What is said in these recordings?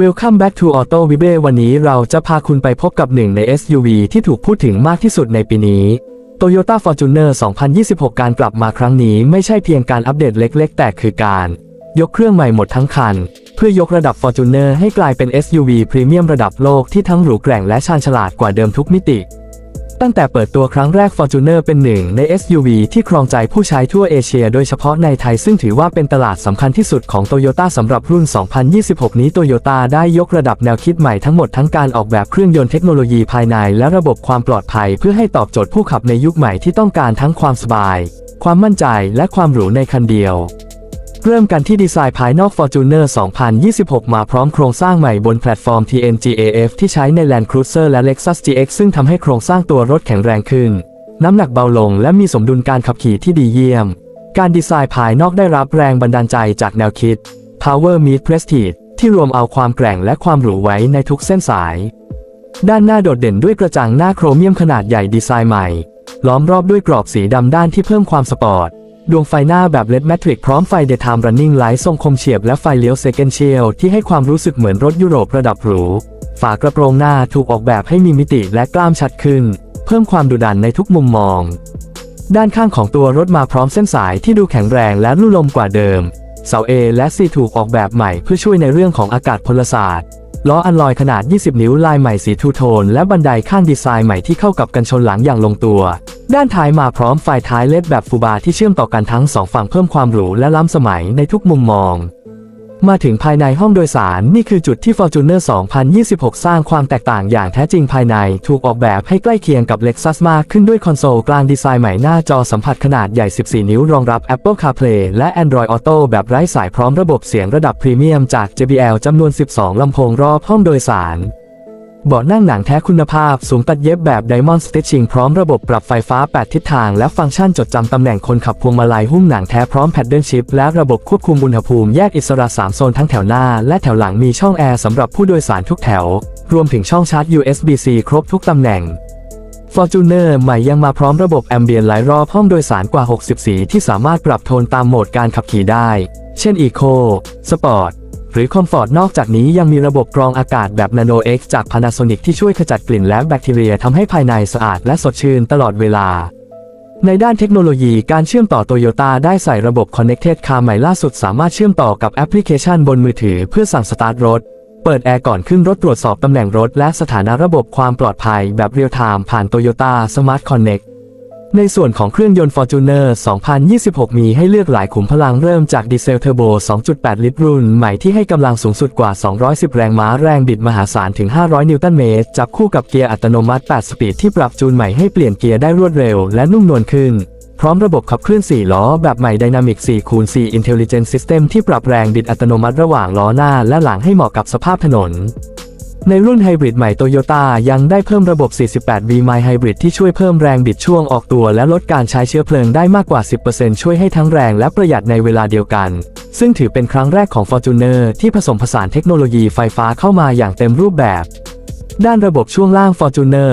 Welcome back to Auto v i b e วันนี้เราจะพาคุณไปพบกับหนึ่งใน SUV ที่ถูกพูดถึงมากที่สุดในปีนี้ Toyota Fortuner 2026 การกลับมาครั้งนี้ไม่ใช่เพียงการอัปเดตเล็ก ๆ แต่คือการ ยกเครื่องใหม่หมดทั้งคัน เพื่อยกระดับ Fortuner ให้กลายเป็น SUV พรีเมียมระดับโลกที่ทั้งหรูแกร่งและชาญฉลาดกว่าเดิมทุกมิติ ตั้งแต่เปิดตัวครั้งแรก Fortuner เป็นหนึ่งใน SUV ที่ครองใจผู้ใช้ทั่วเอเชีย โดยเฉพาะในไทยซึ่งถือว่าเป็นตลาดสำคัญที่สุดของ Toyota สำหรับรุ่น 2026 นี้ Toyota ได้ยกระดับแนวคิดใหม่ทั้งหมดทั้งการออกแบบเครื่องยนต์เทคโนโลยีภายในและระบบความปลอดภัย เพื่อให้ตอบโจทย์ผู้ขับในยุคใหม่ที่ต้องการทั้งความสบาย ความมั่นใจและความหรูในคันเดียว เริ่มกันที่ดีไซน์ภายนอก Fortuner 2026 มาพร้อมโครงสร้างใหม่บนแพลตฟอร์ม TNGAF ที่ใช้ใน Land Cruiser และ Lexus GX ซึ่งทำให้โครงสร้างตัวรถแข็งแรงขึ้น น้ำหนักเบาลงและมีสมดุลการขับขี่ที่ดีเยี่ยม การดีไซน์ภายนอกได้รับแรงบันดาลใจจากแนวคิด Power Meet Prestige ที่รวมเอาความแกร่งและความหรูไว้ในทุกเส้นสาย ด้านหน้าโดดเด่นด้วยกระจังหน้าโครเมียมขนาดใหญ่ดีไซน์ใหม่ ล้อมรอบด้วยกรอบสีดำด้านที่เพิ่มความสปอร์ต ดวงไฟหน้าแบบ LED Matrix พร้อมไฟ Daytime Running Light ทรงคมเฉียบและไฟเลี้ยว Second Shield ที่ให้ความรู้สึกเหมือนรถยุโรประดับหรู ฝากระโปรงหน้าถูกออกแบบให้มีมิติและกล้ามชัดขึ้น เพิ่มความดุดันในทุกมุมมอง ด้านข้างของตัวรถมาพร้อมเส้นสายที่ดูแข็งแรงและลู่ลมกว่าเดิม เสา A และ C ถูกออกแบบใหม่เพื่อช่วยในเรื่องของอากาศพลศาสตร์ ล้ออัลลอยขนาด 20 นิ้วลายใหม่สีทูโทน และบันไดข้างดีไซน์ใหม่ที่เข้ากับกันชนหลังอย่างลงตัว ด้านท้ายมาพร้อมไฟท้ายเลดแบบฟูบาที่เชื่อมต่อกันทั้งสองฝั่งเพิ่มความหรูและล้ำสมัยในทุกมุมมอง มาถึงภายในห้องโดยสารนี่คือจุดที่ Fortuner 2026 สร้างความแตกต่างอย่างแท้จริงภายใน ถูกออกแบบให้ใกล้เคียงกับ Lexus มากขึ้นด้วยคอนโซลกลางดีไซน์ใหม่หน้าจอสัมผัสขนาดใหญ่ 14 นิ้วรองรับ Apple CarPlay และ Android Auto แบบไร้สายพร้อมระบบเสียงระดับพรีเมียมจาก JBL จำนวน 12 ลำโพงรอบห้องโดยสาร เบาะนั่งหนังแท้คุณภาพสูงตัดเย็บแบบ Diamond Stitching พร้อมระบบปรับไฟฟ้า 8 ทิศทาง และฟังก์ชันจดจำตำแหน่งคนขับพวงมาลัยหุ้มหนังแท้พร้อม Paddle Shift และระบบควบคุมอุณหภูมิแยกอิสระ 3 โซนทั้งแถวหน้า และแถวหลังมีช่องแอร์สำหรับผู้โดยสารทุกแถว รวมถึงช่องชาร์จ USB-C ครบทุกตำแหน่ง Fortuner ใหม่ยังมาพร้อมระบบ Ambient Light รอบห้องโดยสารกว่า 60 สีที่สามารถปรับโทนตามโหมดการขับขี่ได้ เช่น Eco Sport หรือ Comfort นอกจากนี้ยังมีระบบกรองอากาศแบบ Nano X จาก Panasonic ที่ช่วยขจัดกลิ่นและแบคทีเรียทำให้ภายในสะอาดและสดชื่นตลอดเวลา ในด้านเทคโนโลยีการเชื่อมต่อโตโยต้าได้ใส่ระบบ Connected Car ใหม่ล่าสุดสามารถเชื่อมต่อกับแอปพลิเคชันบนมือถือเพื่อสั่งสตาร์ทรถ เปิดแอร์ก่อนขึ้นรถตรวจสอบตำแหน่งรถ และสถานะระบบความปลอดภัยแบบเรียลไทม์ผ่าน Toyota Smart Connect ในส่วนของเครื่องยนต์ Fortuner 2026 มีให้เลือกหลายขุมพลังเริ่มจากดีเซลเทอร์โบ 2.8 ลิตรรุ่น ใหม่ที่ให้กำลังสูงสุดกว่า 210 แรงม้าแรงบิดมหาศาลถึง 500 นิวตันเมตร จับคู่กับเกียร์อัตโนมัติ 8 สปีดที่ปรับจูนใหม่ให้เปลี่ยนเกียร์ได้รวดเร็วและนุ่มนวลขึ้น พร้อมระบบขับเคลื่อน 4 ล้อ แบบใหม่ Dynamic 4 คูณ4 Intelligent System ที่ปรับแรงบิดอัตโนมัติระหว่างล้อหน้าและหลังให้เหมาะกับสภาพถนน ในรุ่นไฮบริดใหม่โตโยต้ายังได้เพิ่มระบบ 48V My Hybrid ที่ช่วยเพิ่มแรงบิดช่วงออกตัว และลดการใช้เชื้อเพลิงได้มากกว่า 10%ช่วยให้ทั้งแรงและประหยัดในเวลาเดียวกัน ซึ่งถือเป็นครั้งแรกของ Fortuner ที่ผสมผสานเทคโนโลยีไฟฟ้าเข้ามาอย่างเต็มรูปแบบ ด้านระบบช่วงล่าง Fortuner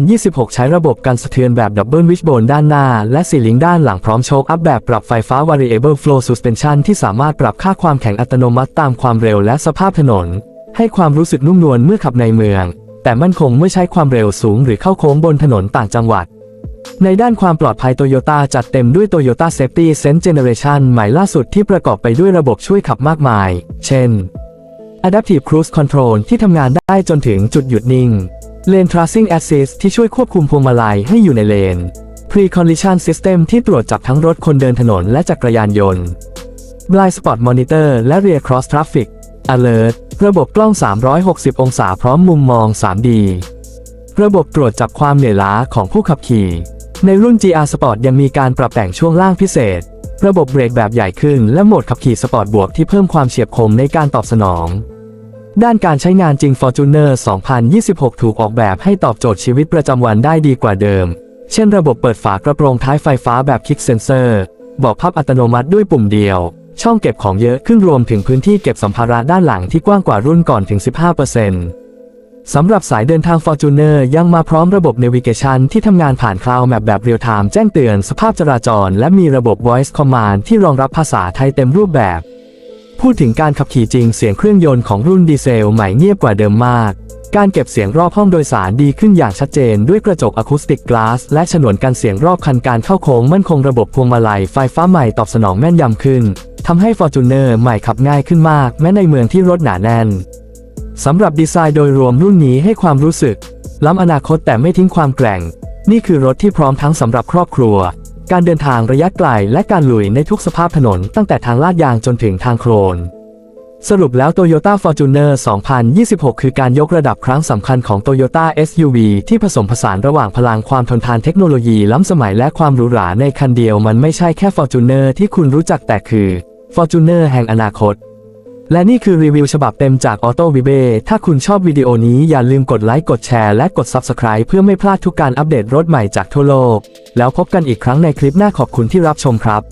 2026 ใช้ระบบกันสะเทือนแบบ Double Wishbone ด้านหน้า และสีลิงด้านหลังพร้อมโชคอัพแบบปรับไฟฟ้า Variable Flow Suspension ที่สามารถปรับค่าความแข็งอัตโนมัติตามความเร็วและสภาพถนน ให้ความรู้สึกนุ่มนวลเมื่อขับในเมือง แต่มั่นคงเมื่อใช้ความเร็วสูงหรือเข้าโค้งบนถนนต่างจังหวัด ในด้านความปลอดภัยโตโยต้าจัดเต็มด้วย Toyota Safety Sense Generation ใหม่ล่าสุดที่ประกอบไปด้วยระบบช่วยขับมากมาย เช่น Adaptive Cruise Control ที่ทำงานได้จนถึงจุดหยุดนิ่ง Lane Tracing Assist ที่ช่วยควบคุมพวงมาลัยให้อยู่ในเลน Pre-Collision System ที่ตรวจจับทั้งรถคนเดินถนนและจักรยานยนต์ Blind Spot Monitor และ Rear Cross Traffic Alert ระบบกล้อง 360 องศาพร้อมมุมมอง 3D ระบบตรวจจับความเหนื่อยล้าของผู้ขับขี่ ในรุ่น GR Sport ยังมีการปรับแต่งช่วงล่างพิเศษ ระบบเบรกแบบใหญ่ขึ้น และโหมดขับขี่สปอร์ตบวกที่เพิ่มความเฉียบคมในการตอบสนอง ด้านการใช้งานจริง Fortuner 2026 ถูกออกแบบให้ตอบโจทย์ชีวิตประจำวันได้ดีกว่าเดิม เช่น ระบบเปิดฝากระโปรงท้ายไฟฟ้าแบบคลิกเซนเซอร์บาะพับอัตโนมัติด้วยปุ่มเดียว ช่องเก็บของเยอะขึ้นรวมถึงพื้นที่เก็บสัมภาระด้านหลังที่กว้างกว่ารุ่นก่อนถึง 15%สำหรับสายเดินทาง Fortuner ยังมาพร้อมระบบ Navigation ที่ทำงานผ่าน Cloud Map แบบเรียลไทม์แจ้งเตือนสภาพจราจร และมีระบบ Voice Command ที่รองรับภาษาไทยเต็มรูปแบบ พูดถึงการขับขี่จริงเสียงเครื่องยนต์ของรุ่นดีเซลใหม่เงียบกว่าเดิมมากการเก็บเสียงรอบห้องโดยสารดีขึ้นอย่างชัดเจนด้วยกระจกอะคูสติกกลาสและฉนวนกันเสียงรอบคันการเข้าโค้งมั่นคงระบบพวงมาลัยไฟฟ้าใหม่ตอบสนองแม่นยำขึ้น ทำให้ Fortuner ใหม่ขับง่ายขึ้นมาก แม้ในเมืองที่รถหนาแน่นสำหรับดีไซน์โดยรวมรุ่นนี้ให้ความรู้สึก ล้ำอนาคตแต่ไม่ทิ้งความแกร่ง นี่คือรถที่พร้อมทั้งสำหรับครอบครัว การเดินทางระยะไกลและการลุยในทุกสภาพถนน ตั้งแต่ทางลาดยางจนถึงทางโคลนสรุปแล้ว Toyota Fortuner 2026 คือการยกระดับครั้งสำคัญของ Toyota SUV ที่ผสมผสานระหว่างพลังความทนทานเทคโนโลยีล้ำสมัยและความหรูหราในคันเดียวมันไม่ใช่แค่ Fortuner ที่คุณรู้จักแต่คือ Fortuner แห่งอนาคต และนี่คือรีวิวฉบับเต็มจากออโต้วิเบถ้าคุณชอบวิดีโอนี้อย่าลืมกดไลค์กดแชร์และกด Subscribe เพื่อไม่พลาดทุกการอัปเดตรถใหม่จากทั่วโลก แล้วพบกันอีกครั้งในคลิปหน้าขอบคุณที่รับชมครับ